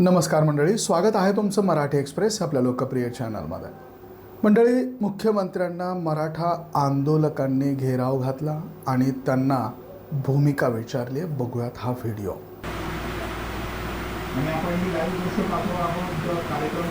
नमस्कार मंडळी स्वागत आहे तुमचं मराठी एक्सप्रेस आपल्या लोकप्रिय चॅनलमध्ये मंडळी मुख्यमंत्र्यांना मराठा आंदोलकांनी घेराव घातला आणि त्यांना भूमिका विचारली आहे. बघूयात हा व्हिडिओ आणि आपण कार्यक्रम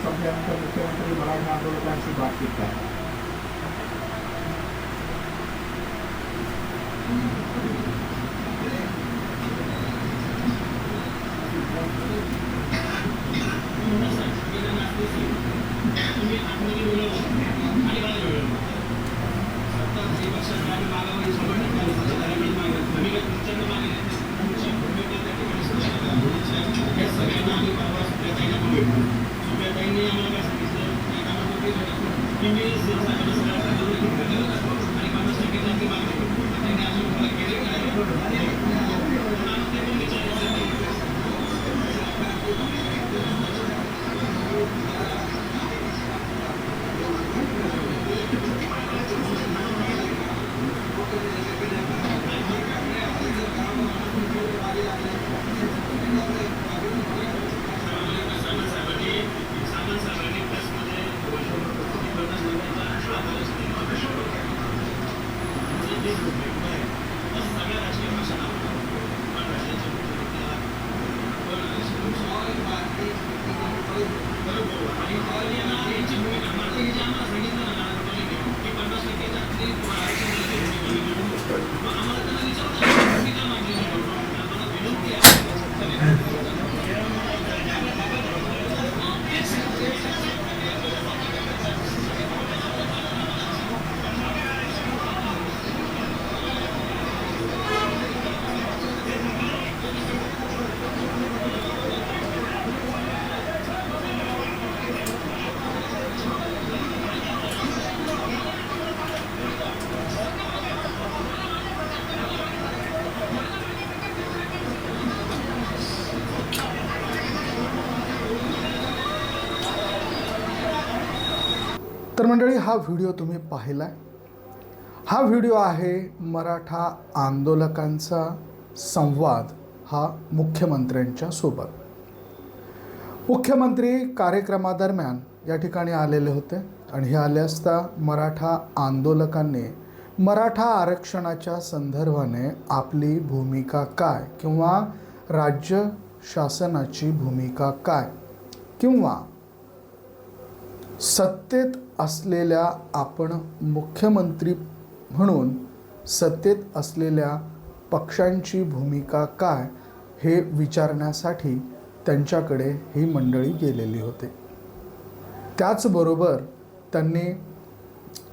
संपल्यानंतर मुख्यमंत्री तर मंडळी हा व्हिडिओ तुम्ही पाहिला आहे हा व्हिडिओ आहे मराठा आंदोलकांचा संवाद हा मुख्यमंत्र्यांच्या सोबत. मुख्यमंत्री कार्यक्रमादरम्यान या ठिकाणी आलेले होते आणि हे आले असता मराठा आंदोलकांनी मराठा आरक्षणाच्या संदर्भाने आपली भूमिका काय किंवा राज्य शासनाची भूमिका काय किंवा सत्तेत असलेल्या आपण मुख्यमंत्री म्हणून सत्तेत असलेल्या पक्षांची भूमिका काय हे विचारण्यासाठी त्यांच्याकडे ही मंडळी गेलेली होते. त्याचबरोबर त्यांनी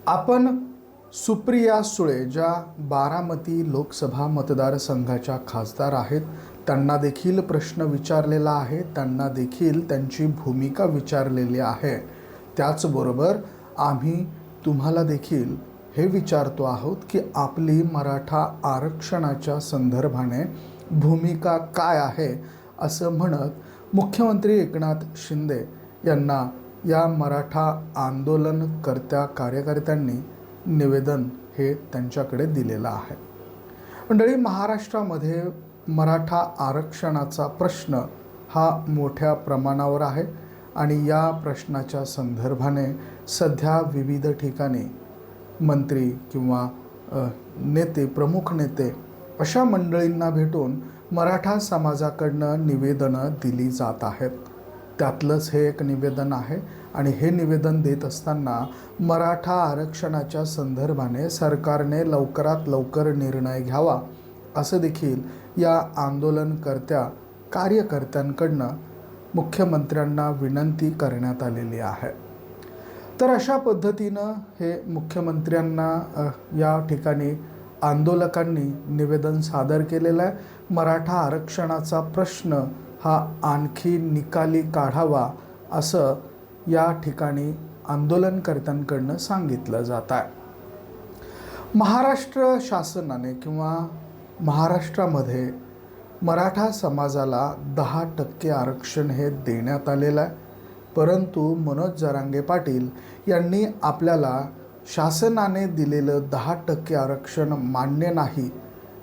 आपण सुप्रिया सुळे ज्या बारामती लोकसभा मतदारसंघाच्या खासदार आहेत त्यांना देखील प्रश्न विचारलेला आहे त्यांना देखील त्यांची भूमिका विचारलेली आहे. त्याचबरोबर आम्ही तुम्हाला देखील हे विचारतो आहोत की आपली मराठा आरक्षणाच्या संदर्भाने भूमिका काय आहे असं म्हणत मुख्यमंत्री एकनाथ शिंदे यांना या मराठा आंदोलनकर्त्या कार्यकर्त्यांनी निवेदन हे त्यांच्याकडे दिलेलं आहे. मंडळी महाराष्ट्रामध्ये मराठा आरक्षणाचा प्रश्न हा मोठ्या प्रमाणावर आहे. आणि या प्रश्नाच्या संदर्भाने सध्या विविध ठिकाणी मंत्री किंवा नेते प्रमुख नेते अशा मंडळींना भेटून मराठा समाजाकडनं निवेदनं दिली जात आहेत. त्यातलंच हे एक निवेदन आहे आणि हे निवेदन देत असताना मराठा आरक्षणाच्या संदर्भाने सरकारने लवकरात लवकर निर्णय घ्यावा असं देखील या आंदोलनकर्त्या कार्यकर्त्यांकडनं मुख्यमंत्र्यांना विनंती करण्यात आलेली आहे. तर अशा पद्धतीनं हे मुख्यमंत्र्यांना या ठिकाणी आंदोलकांनी निवेदन सादर केलेलं आहे. मराठा आरक्षणाचा प्रश्न हा आणखी निकाली काढावा असं या ठिकाणी आंदोलनकर्त्यांकडनं सांगितलं जात आहे. महाराष्ट्र शासनाने किंवा महाराष्ट्रामध्ये मराठा समाजाला दहा टक्के आरक्षण हे देण्यात आलेलं आहे. परंतु मनोज जरांगे पाटील यांनी आपल्याला शासनाने दिलेलं दहा टक्के आरक्षण मान्य नाही.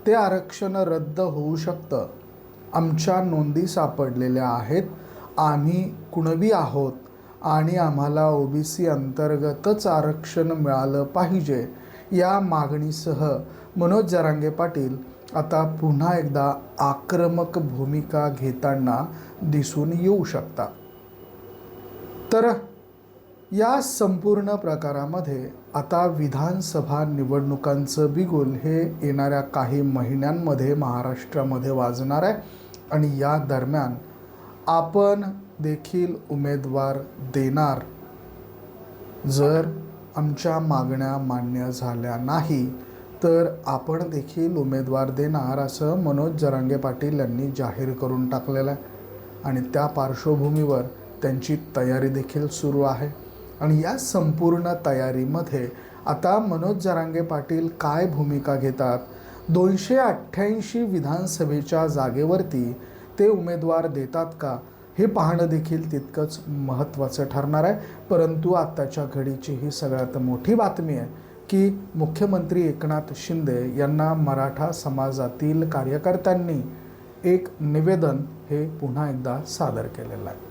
ते आरक्षण रद्द होऊ शकतं. आमच्या नोंदी सापडलेल्या आहेत. आम्ही कुणबी आहोत आणि आम्हाला ओबीसी अंतर्गतच आरक्षण मिळालं पाहिजे या मागणीसह मनोज जरांगे पाटील आता पुन्हा एकदा आक्रमक भूमिका घेताना दिसून येऊ शकता. तर या संपूर्ण प्रकारामध्ये आता विधानसभा निवडणुकांचं बिगुल हे येणाऱ्या काही महिन्यांमध्ये महाराष्ट्रामध्ये वाजणार आहे आणि या दरम्यान आपण देखील उमेदवार देणार. जर आमच्या मागण्या मान्य झाल्या नाही तर आपण देखील उमेदवार देणार असं मनोज जरांगे पाटील यांनी जाहीर करून टाकलेलं आहे. आणि त्या पार्श्वभूमीवर त्यांची तयारी देखील सुरू आहे. आणि या संपूर्ण तयारीमध्ये आता मनोज जरांगे पाटील काय भूमिका घेतात? दोनशे अठ्ठ्याऐंशी विधानसभेच्या जागेवरती ते उमेदवार देतात का? हे पाहणं देखील तितकंच महत्त्वाचं ठरणार आहे. परंतु आत्ताच्या घडीची ही सगळ्यात मोठी बातमी आहे. की मुख्यमंत्री एकनाथ शिंदे यांना मराठा समाजातील कार्यकर्त्यांनी एक निवेदन हे पुन्हा एकदा सादर केलेलं आहे.